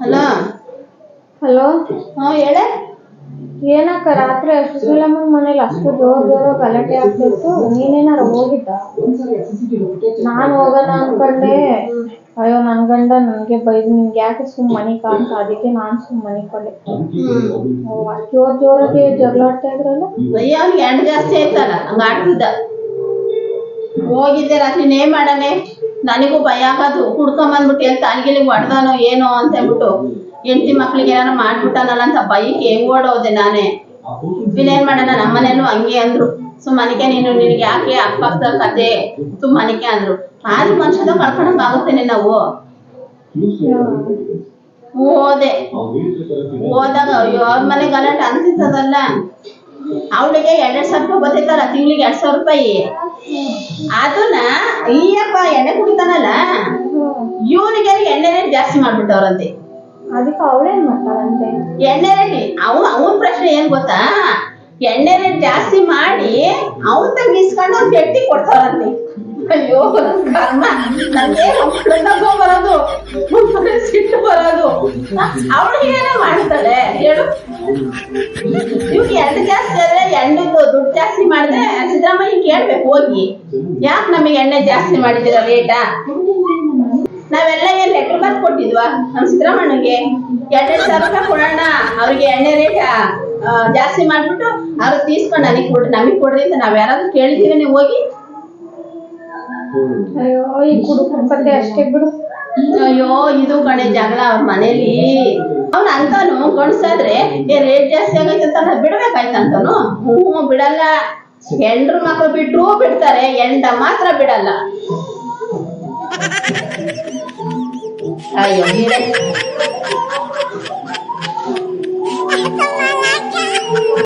Hello hello? ಹಾ ಹೇಳ. ಏನಕ್ಕ ರಾತ್ರಿ ಅಷ್ಟು ಸುಲಮ್ಮನ ಮನೇಲಿ ಅಷ್ಟು ಜೋರ್ ಜೋರ ಗಲಾಟೆ ಆಗ್ತಿತ್ತು. ನೀನೇನಾರ ಹೋಗಿದ್ದ? ನಾನ್ ಹೋಗೋಣ ಅನ್ಕೊಂಡೆ. ಅಯ್ಯೋ ನನ್ ಗಂಡ ನನ್ಗೆ ಬೈದ್ ನಿಮ್ಗೆ ಯಾಕೆ ಸುಮ್ ಮನಿ ಕಾಣ್ತ? ಅದಕ್ಕೆ ನಾನ್ ಸುಮ್ ಮನಿ ಕೊಂಡೆ. ಅಷ್ಟ್ ಜೋರ್ ಜೋರಾಗಿ ಜಗಳಾಡ್ತಾ ಇದ್ರಲ್ಲ? ಅಯ್ಯೋ ಅವ್ನಿಗೆ ಜಾಸ್ತಿ ಆಯ್ತಲ್ಲ ಹಂಗ ಆಡ್ತಿದ್ದ. ಹೋಗಿದ್ದೆ ರಾತ್ರಿ ನೇ ಮಾಡನೆ. ನನಗೂ ಭಯ ಆಗೋದು. ಕುಡ್ಕೊಂಬಂದ್ಬಿಟ್ಟು ಎಲ್ಲಿ ತಾಲಿಗೆಲಿಗೆ ಹೊಡ್ದಾನೋ ಏನೋ ಅಂತ ಹೇಳ್ಬಿಟ್ಟು ಹೆಂಡತಿ ಮಕ್ಳಿಗೆ ಏನಾರ ಮಾಡ್ಬಿಟ್ಟಾನಲ್ಲ ಅಂತ ಬೈಕ್ ಹೆಂಗ್ ಓಡೋದೆ ನಾನೇ. ಇನ್ನೇನ್ ಮಾಡೋಣ? ನಮ್ಮನೇಲೂ ಹಂಗೆ ಅಂದ್ರು. ಸುಮ್ಮನಿಕೆ ನೀನು ನಿನಗೆ ಯಾಕೆ ಅಕ್ಕಪಕ್ಕದ ಕತೆ? ಸುಮ್ಮನಿಕೆ ಅಂದ್ರು. ಆದ್ರೂ ಮನುಷ್ಯದ ಕಳ್ಕೊಳಕ್ ಆಗುತ್ತೇನೆ ನಾವು. ಹೋದೆ. ಹೋದಾಗ ಅಯ್ಯೋ, ಅವ್ರ ಮನೆ ಗಲಾಟೆ ಅಂತಿತ್ತದಲ್ಲ ಅವಳಿಗೆ ಎರಡೆರಡು ಸಾವಿರ ರೂಪಾಯಿ ಬರ್ತೈತಲ್ಲ ತಿಂಗಳಿಗೆ ಎರಡ್ ಸಾವಿರ ರೂಪಾಯಿ. ಅದನ್ನ ಈಯಪ್ಪ ಎಣ್ಣೆ ಕುಡಿತಾನಲ್ಲ. ಇವನಿಗೆ ಎಣ್ಣೆ ರೇಟ್ ಜಾಸ್ತಿ ಮಾಡ್ಬಿಟ್ಟವ್ರಂತೆ. ಅದಕ್ಕೆ ಅವಳೇನ್ ಮಾಡ್ತಾಳಂತೆ? ಎಣ್ಣೆ ರೇಟ್ ಅವ್ ಅವನ್ ಪ್ರಶ್ನೆ ಏನ್ ಗೊತ್ತಾ? ಎಣ್ಣೆ ರೇಟ್ ಜಾಸ್ತಿ ಮಾಡಿ ಅವನ್ ತಂಗ ಇಸ್ಕೊಂಡು ಅವ್ನ್ ಕೆಟ್ಟಿ ಕೊಡ್ತಾರಂತೆ ಅಯ್ಯೋ ಕರ್ಮ ನನ್ಗೆ ನಗು ಬರೋದು ಸಿಟ್ಟು ಬರೋದು. ಅವಳಿಗೆ ಮಾಡ್ತಾಳೆ. ಹೇಳು. ಎಂಟು ಜಾಸ್ತಿ ಆದ್ರೆ ಎಂಟದ್ದು ದುಡ್ಡು ಜಾಸ್ತಿ ಮಾಡಿದ್ರೆ ಸಿದ್ದರಾಮಯ್ಯ ಕೇಳ್ಬೇಕು, ಹೋಗಿ. ಯಾಕೆ ನಮಗೆ ಎಣ್ಣೆ ಜಾಸ್ತಿ ಮಾಡಿದಿರ ರೇಟಾ ನಾವೆಲ್ಲ ಏನ್ ಲೆಟರ್ ಬರ್ದು ಕೊಟ್ಟಿದ್ವಾ ನಮ್ ಸಿದ್ದರಾಮಣ್ಣಗೆ ಎರಡೆರಡು ಸಾವಿರ ರೂಪಾಯಿ ಕೊಡೋಣ, ಅವ್ರಿಗೆ ಎಣ್ಣೆ ರೇಟ್ ಜಾಸ್ತಿ ಮಾಡ್ಬಿಟ್ಟು ಅವ್ರು ತೀಸ್ಕೊಂಡು ನನಗೆ ಕೊಡ್ರಿ ನಮಗೆ ಕೊಡ್ರಿ ಅಂತ ನಾವ್ ಯಾರಾದ್ರೂ ಕೇಳಿದೀವಿ ನೀವು ಹೋಗಿ ಅಯ್ಯೋ, ಈ ಕುಡುಕು ಅಷ್ಟೇ ಬಿಡು. ಅಯ್ಯೋ, ಇದು ಕಣೆ ಜಗಳ ಅವ್ರ ಮನೇಲಿ. ಅವ್ನ ಅಂತಾನು ಗಂಡ್ಸಾದ್ರೆ, ಏ ರೇಟ್ ಜಾಸ್ತಿ ಆಗೈತೆ ಅಂತ ಬಿಡ್ಬೇಕಾಯ್ತಂತಾನು. ಹ್ಞೂ ಬಿಡಲ್ಲ. ಹೆಂಡ್ರ ಮಕ್ಳು ಬಿಟ್ರು ಬಿಡ್ತಾರೆ ಎಂಡ ಮಾತ್ರ ಬಿಡಲ್ಲ. ಅಯ್ಯೋ